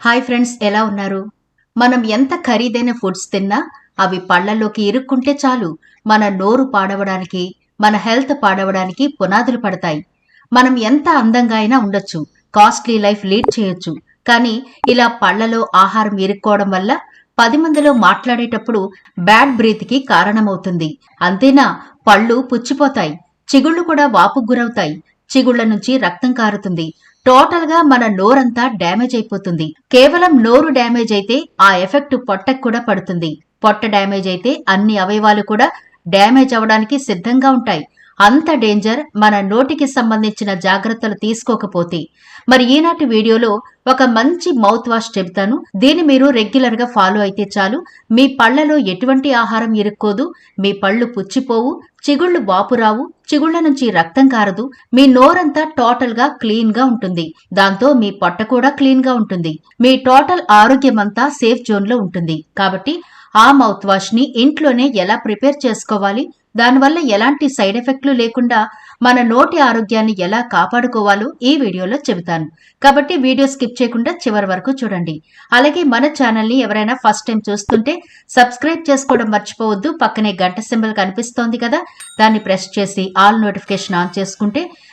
Hi friends ఎలా ఉన్నారు? మనం ఎంత ఖరీదైన ఫుడ్స్ తిన్నా అవి పళ్ళల్లోకి ఇరుక్కుంటే చాలు. మన నోరు పాడవడానికి మన హెల్త్ పాడవడానికి పునాదులు పడతాయి. మనం ఎంత అందంగా అయినా ఉండొచ్చు కాస్ట్లీ లైఫ్ లీడ్ చేయొచ్చు. కానీ ఇలా పళ్ళలో ఆహారం ఇరుక్కోవడం వల్ల పది మందిలో మాట్లాడేటప్పుడు బ్యాడ్ బ్రీత్కి కారణమవుతుంది. అంతేనా? పళ్ళు పుచ్చిపోతాయి చిగుళ్ళు కూడా వాపుకు గురవుతాయి. చిగుళ్ళ నుంచి రక్తం కారుతుంది. టోటల్గా మన నోరంతా డ్యామేజ్ అయిపోతుంది. కేవలం నోరు డ్యామేజ్ అయితే ఆ ఎఫెక్ట్ పొట్టకు కూడా పడుతుంది. పొట్ట డ్యామేజ్ అయితే అన్ని అవయవాలు కూడా డ్యామేజ్ అవ్వడానికి సిద్ధంగా ఉంటాయి. అంత డేంజర్ మన నోటికి సంబంధించిన జాగ్రత్తలు తీసుకోకపోతే. మరి ఈనాటి వీడియోలో ఒక మంచి మౌత్ వాష్ చెబుతాను. దీన్ని మీరు రెగ్యులర్గా ఫాలో అయితే చాలు. మీ పళ్ళలో ఎటువంటి ఆహారం ఇరుక్కోదు. మీ పళ్ళు పుచ్చిపోవు చిగుళ్ళు వాపురావు చిగుళ్ళ నుంచి రక్తం కారదు. మీ నోరంతా టోటల్గా క్లీన్గా ఉంటుంది. దాంతో మీ పొట్ట కూడా క్లీన్గా ఉంటుంది. మీ టోటల్ ఆరోగ్యమంతా సేఫ్ జోన్లో ఉంటుంది. కాబట్టి ఆ మౌత్ వాష్ని ఇంట్లోనే ఎలా ప్రిపేర్ చేసుకోవాలి? దానివల్ల ఎలాంటి సైడ్ ఎఫెక్ట్లు లేకుండా మన నోటి ఆరోగ్యాన్ని ఎలా కాపాడుకోవాలో ఈ వీడియోలో చెబుతాను. కాబట్టి వీడియో స్కిప్ చేయకుండా చివరి వరకు చూడండి. అలాగే మన ఛానల్ని ఎవరైనా ఫస్ట్ టైం చూస్తుంటే సబ్స్క్రైబ్ చేసుకోవడం మర్చిపోవద్దు. పక్కనే గంట సింబల్ కనిపిస్తోంది కదా దాన్ని ప్రెస్ చేసి ఆల్ నోటిఫికేషన్ ఆన్ చేసుకుంటే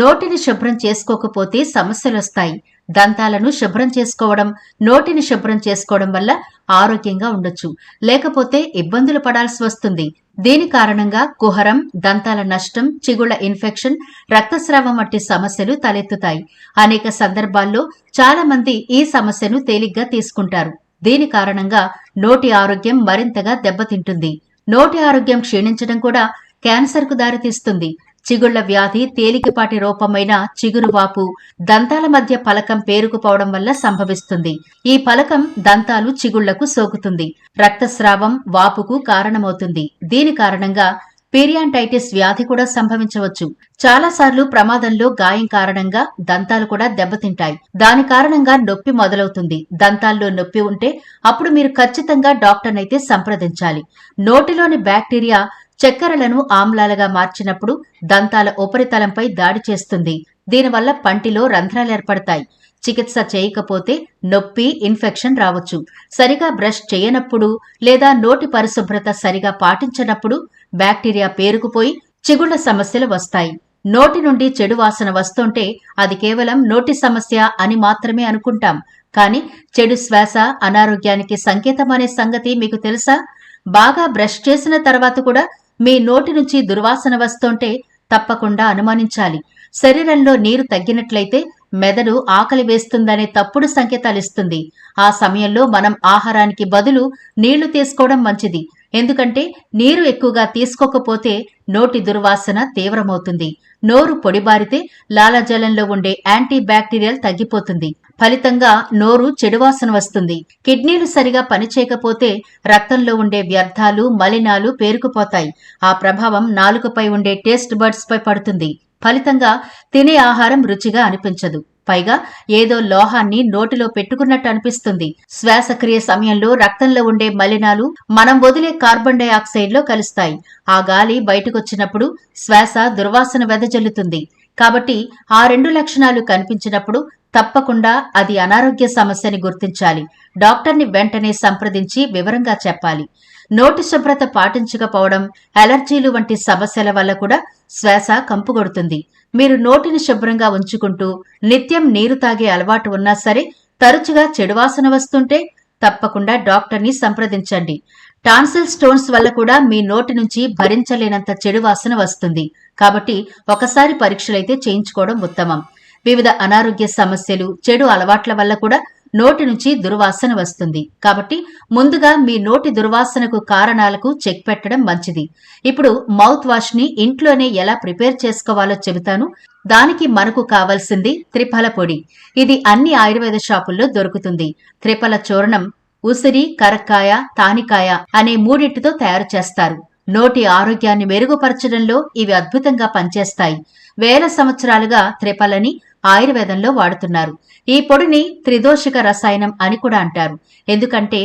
నోటిని శుభ్రం చేసుకోకపోతే సమస్యలు వస్తాయి దంతాలను శుభ్రం చేసుకోవడం నోటిని శుభ్రం చేసుకోవడం వల్ల ఆరోగ్యంగా ఉండొచ్చు. లేకపోతే ఇబ్బందులు పడాల్సి వస్తుంది. దీని కారణంగా కుహరం దంతాల నష్టం చిగుళ్ళ ఇన్ఫెక్షన్ రక్తస్రావం వంటి సమస్యలు తలెత్తుతాయి. అనేక సందర్భాల్లో చాలా మంది ఈ సమస్యను తేలిగ్గా తీసుకుంటారు. దీని కారణంగా నోటి ఆరోగ్యం మరింతగా దెబ్బతింటుంది. నోటి ఆరోగ్యం క్షీణించడం కూడా క్యాన్సర్కు దారితీస్తుంది. చిగుళ్ళ వ్యాధి తేలికపాటి రూపమైన చిగురువాపు దంతాల మధ్య పలకం పేరుకుపోవడం వల్ల సంభవిస్తుంది. ఈ పలకం దంతాలు చిగుళ్ళకు సోకుతుంది. రక్తస్రావం వాపుకు కారణమవుతుంది. దీని కారణంగా పీరియాంటైటిస్ వ్యాధి కూడా సంభవించవచ్చు. చాలాసార్లు ప్రమాదంలో గాయం కారణంగా దంతాలు కూడా దెబ్బతింటాయి. దాని కారణంగా నొప్పి మొదలవుతుంది. దంతాల్లో నొప్పి ఉంటే అప్పుడు మీరు ఖచ్చితంగా డాక్టర్నైతే సంప్రదించాలి. నోటిలోని బ్యాక్టీరియా చక్కెరలను ఆమ్లాలుగా మార్చినప్పుడు దంతాల ఉపరితలంపై దాడి చేస్తుంది. దీనివల్ల పంటిలో రంధ్రాలు ఏర్పడతాయి. చికిత్స చేయకపోతే నొప్పి ఇన్ఫెక్షన్ రావచ్చు. సరిగా బ్రష్ చేయనప్పుడు లేదా నోటి పరిశుభ్రత సరిగా పాటించనప్పుడు బ్యాక్టీరియా పేరుకుపోయి చిగుళ్ళ సమస్యలు వస్తాయి. నోటి నుండి చెడు వాసన వస్తుంటే అది కేవలం నోటి సమస్య అని మాత్రమే అనుకుంటాం. కానీ చెడు శ్వాస అనారోగ్యానికి సంకేతం అనే సంగతి మీకు తెలుసా? బాగా బ్రష్ చేసిన తర్వాత కూడా మీ నోటి నుంచి దుర్వాసన వస్తుంటే తప్పకుండా అనుమానించాలి. శరీరంలో నీరు తగ్గినట్లయితే మెదడు ఆకలి వేస్తుందనే తప్పుడు సంకేతాలిస్తుంది ఆ సమయంలో మనం ఆహారానికి బదులు నీళ్ళు తీసుకోవడం మంచిది. ఎందుకంటే నీరు ఎక్కువగా తీసుకోకపోతే నోటి దుర్వాసన తీవ్రమవుతుంది. నోరు పొడిబారితే లాలజలంలో ఉండే యాంటీ బ్యాక్టీరియల్ తగ్గిపోతుంది. ఫలితంగా నోరు చెడువాసన వస్తుంది. కిడ్నీలు సరిగా పనిచేయకపోతే రక్తంలో ఉండే వ్యర్థాలు మలినాలు పేరుకుపోతాయి. ఆ ప్రభావం నాలుకపై ఉండే టేస్ట్ బర్డ్స్ పై పడుతుంది. ఫలితంగా తినే ఆహారం రుచిగా అనిపించదు. పైగా ఏదో లోహాన్ని నోటిలో పెట్టుకున్నట్టు అనిపిస్తుంది. శ్వాసక్రియ సమయంలో రక్తంలో ఉండే మలినాలు మనం వదిలే కార్బన్ డైఆక్సైడ్లో కలుస్తాయి. ఆ గాలి బయటకొచ్చినప్పుడు శ్వాస దుర్వాసన వెదజల్లుతుంది కాబట్టి ఆ రెండు లక్షణాలు కనిపించినప్పుడు తప్పకుండా అది అనారోగ్య సమస్యని గుర్తించాలి. డాక్టర్ని వెంటనే సంప్రదించి వివరంగా చెప్పాలి. నోటి శుభ్రత పాటించకపోవడం అలర్జీలు వంటి సమస్యల వల్ల కూడా శ్వాస కంపుగొడుతుంది మీరు నోటిని శుభ్రంగా ఉంచుకుంటూ నిత్యం నీరు తాగే అలవాటు ఉన్నా సరే తరచుగా చెడువాసన వస్తుంటే తప్పకుండా డాక్టర్ని సంప్రదించండి. టాన్సిల్ స్టోన్స్ వల్ల కూడా మీ నోటి నుంచి భరించలేనంత చెడు వాసన వస్తుంది. కాబట్టి ఒకసారి పరీక్షలైతే చేయించుకోవడం ఉత్తమం. వివిధ అనారోగ్య సమస్యలు చెడు అలవాట్ల వల్ల కూడా నోటి నుంచి దుర్వాసన వస్తుంది. కాబట్టి ముందుగా మీ నోటి దుర్వాసనకు కారణాలకు చెక్ పెట్టడం మంచిది. ఇప్పుడు మౌత్ వాష్ని ఇంట్లోనే ఎలా ప్రిపేర్ చేసుకోవాలో చెబుతాను. దానికి మనకు కావాల్సింది త్రిఫల పొడి. ఇది అన్ని ఆయుర్వేద షాపుల్లో దొరుకుతుంది. త్రిఫల చూర్ణం ఉసిరి కరక్కాయ తానికాయ అనే మూడింటితో తయారు చేస్తారు. నోటి ఆరోగ్యాన్ని మెరుగుపరచడంలో ఇవి అద్భుతంగా పనిచేస్తాయి. వేల సంవత్సరాలుగా త్రిపలని ఆయుర్వేదంలో వాడుతున్నారు. ఈ పొడిని త్రిదోషిక రసాయనం అని కూడా అంటారు. ఎందుకంటే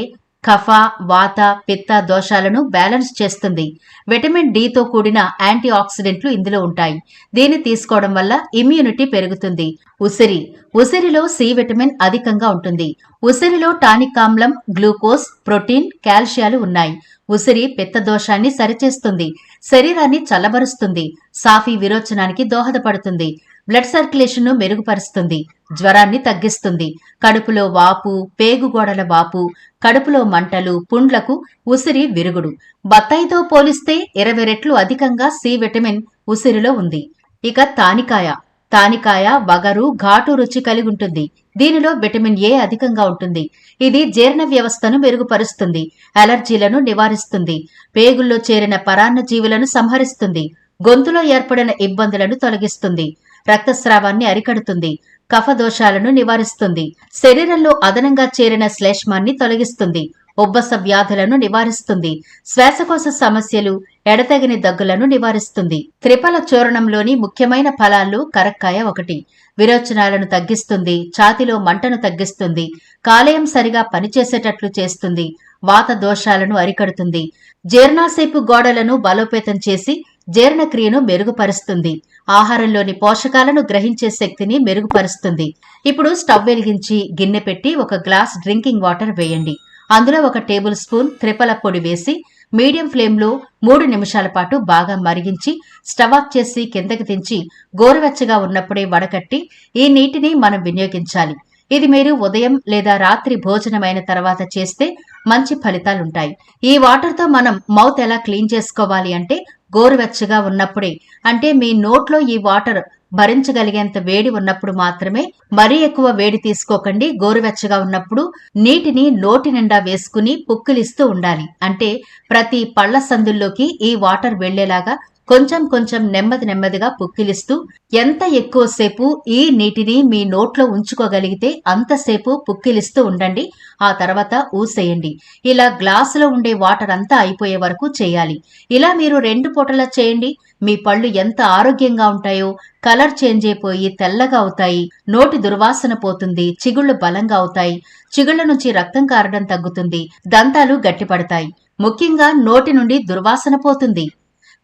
కఫ వాత పిత్త దోషాలను బ్యాలెన్స్ చేస్తుంది. విటమిన్ డితో కూడిన యాంటీ ఆక్సిడెంట్లు ఇందులో ఉంటాయి. దీన్ని తీసుకోవడం వల్ల ఇమ్యూనిటీ పెరుగుతుంది. ఉసిరి. ఉసిరిలో సి విటమిన్ అధికంగా ఉంటుంది. ఉసిరిలో టానిక్ ఆమ్లం గ్లూకోజ్ ప్రోటీన్ కాల్షియాలు ఉన్నాయి. ఉసిరి పిత్త దోషాన్ని సరిచేస్తుంది. శరీరాన్ని చల్లబరుస్తుంది. సాఫీ విరోచనానికి దోహదపడుతుంది. బ్లడ్ సర్క్యులేషన్ను మెరుగుపరుస్తుంది. జ్వరాన్ని తగ్గిస్తుంది. కడుపులో వాపు పేగుగోడల వాపు కడుపులో మంటలు పుండ్లకు ఉసిరి విరుగుడు. బత్తాయితో పోలిస్తే ఇరవై రెట్లు అధికంగా సి విటమిన్ ఉసిరిలో ఉంది. ఇక తానికాయ. తానికాయ వగరు ఘాటు రుచి కలిగి ఉంటుంది. దీనిలో విటమిన్ ఏ అధికంగా ఉంటుంది. ఇది జీర్ణ వ్యవస్థను మెరుగుపరుస్తుంది. అలర్జీలను నివారిస్తుంది. పేగుల్లో చేరిన పరాన్న జీవులను సంహరిస్తుంది. గొంతులో ఏర్పడిన ఇబ్బందులను తొలగిస్తుంది. రక్తస్రావాన్ని అరికడుతుంది. కఫ దోషాలను నివారిస్తుంది. శరీరంలో అదనంగా చేరిన శ్లేష్మాన్ని తొలగిస్తుంది. ఉబ్బస వ్యాధులను నివారిస్తుంది. శ్వాసకోశ సమస్యలు ఎడతగిన దగ్గులను నివారిస్తుంది. త్రిపల చూర్ణంలోని ముఖ్యమైన ఫలాలు కరక్కాయ ఒకటి. విరోచనాలను తగ్గిస్తుంది. ఛాతిలో మంటను తగ్గిస్తుంది. కాలేయం సరిగా పనిచేసేటట్లు చేస్తుంది. వాత దోషాలను అరికడుతుంది. జీర్ణాసేపు గోడలను బలోపేతం చేసి జీర్ణక్రియను మెరుగుపరుస్తుంది. ఆహారంలోని పోషకాలను గ్రహించే శక్తిని మెరుగుపరుస్తుంది. ఇప్పుడు స్టవ్ వెలిగించి గిన్నె పెట్టి ఒక గ్లాస్ డ్రింకింగ్ వాటర్ వేయండి. అందులో ఒక టేబుల్ స్పూన్ త్రిపల పొడి వేసి మీడియం ఫ్లేమ్లో మూడు నిమిషాల పాటు బాగా మరిగించి స్టవ్ ఆఫ్ చేసి కిందకి దించి గోరువెచ్చగా ఉన్నప్పుడే వడకట్టి ఈ నీటిని మనం వినియోగించాలి. ఇది మీరు ఉదయం లేదా రాత్రి భోజనమైన తర్వాత చేస్తే మంచి ఫలితాలుంటాయి. ఈ వాటర్తో మనం మౌత్ ఎలా క్లీన్ చేసుకోవాలి అంటే గోరువెచ్చగా ఉన్నప్పుడే అంటే మీ నోట్లో ఈ వాటర్ భరించగలిగేంత వేడి ఉన్నప్పుడు మాత్రమే మరీ ఎక్కువ వేడి తీసుకోకండి. గోరువెచ్చగా ఉన్నప్పుడు నీటిని నోటి నిండా వేసుకుని పుక్కిలిస్తూ ఉండాలి. అంటే ప్రతి పళ్ళ సందుల్లోకి ఈ వాటర్ వెళ్ళేలాగా కొంచెం కొంచెం నెమ్మది నెమ్మదిగా పుక్కిలిస్తూ ఎంత ఎక్కువసేపు ఈ నీటిని మీ నోట్లో ఉంచుకోగలిగితే అంతసేపు పుక్కిలిస్తూ ఉండండి. ఆ తర్వాత ఊసేయండి. ఇలా గ్లాసులో ఉండే వాటర్ అంతా అయిపోయే వరకు చేయాలి. ఇలా మీరు రెండు పూటలా చేయండి. మీ పళ్ళు ఎంత ఆరోగ్యంగా ఉంటాయో కలర్ చేంజ్ అయిపోయి తెల్లగా అవుతాయి నోటి దుర్వాసన పోతుంది చిగుళ్ళు బలంగా అవుతాయి చిగుళ్ళ నుంచి రక్తం కారడం తగ్గుతుంది దంతాలు గట్టిపడతాయి. ముఖ్యంగా నోటి నుండి దుర్వాసన పోతుంది.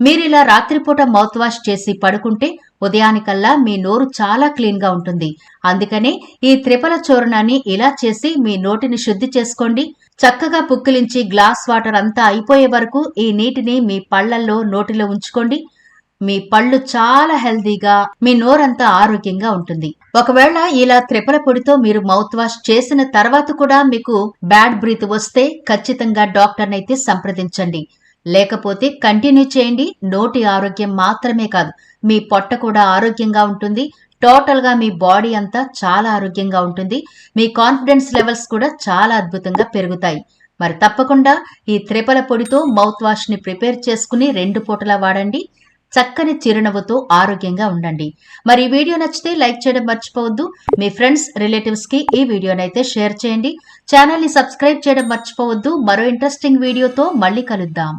మీరిలా రాత్రిపూట మౌత్ వాష్ చేసి పడుకుంటే ఉదయానికల్లా మీ నోరు చాలా క్లీన్గా ఉంటుంది. అందుకనే ఈ త్రిపల చూర్ణాన్ని ఇలా చేసి మీ నోటిని శుద్ధి చేసుకోండి. చక్కగా పుక్కిలించి గ్లాస్ వాటర్ అంతా అయిపోయే వరకు ఈ నీటిని మీ పళ్ళల్లో నోటిలో ఉంచుకోండి. మీ పళ్ళు చాలా హెల్దీగా మీ నోరంతా ఆరోగ్యంగా ఉంటుంది. ఒకవేళ ఇలా త్రిపల పొడితో మీరు మౌత్ వాష్ చేసిన తర్వాత కూడా మీకు బ్యాడ్ బ్రీత్ వస్తే ఖచ్చితంగా డాక్టర్నైతే సంప్రదించండి. లేకపోతే కంటిన్యూ చేయండి. నోటి ఆరోగ్యం మాత్రమే కాదు మీ పొట్ట కూడా ఆరోగ్యంగా ఉంటుంది. టోటల్గా మీ బాడీ అంతా చాలా ఆరోగ్యంగా ఉంటుంది. మీ కాన్ఫిడెన్స్ లెవెల్స్ కూడా చాలా అద్భుతంగా పెరుగుతాయి. మరి తప్పకుండా ఈ త్రిపల పొడితో మౌత్ వాష్ని ప్రిపేర్ చేసుకుని రెండు పూటలా వాడండి. చక్కని చిరునవ్వుతో ఆరోగ్యంగా ఉండండి. మరి ఈ వీడియో నచ్చితే లైక్ చేయడం మర్చిపోవద్దు. మీ ఫ్రెండ్స్ రిలేటివ్స్కి ఈ వీడియోనైతే షేర్ చేయండి. ఛానల్ని సబ్స్క్రైబ్ చేయడం మర్చిపోవద్దు. మరో ఇంట్రెస్టింగ్ వీడియోతో మళ్ళీ కలుద్దాం.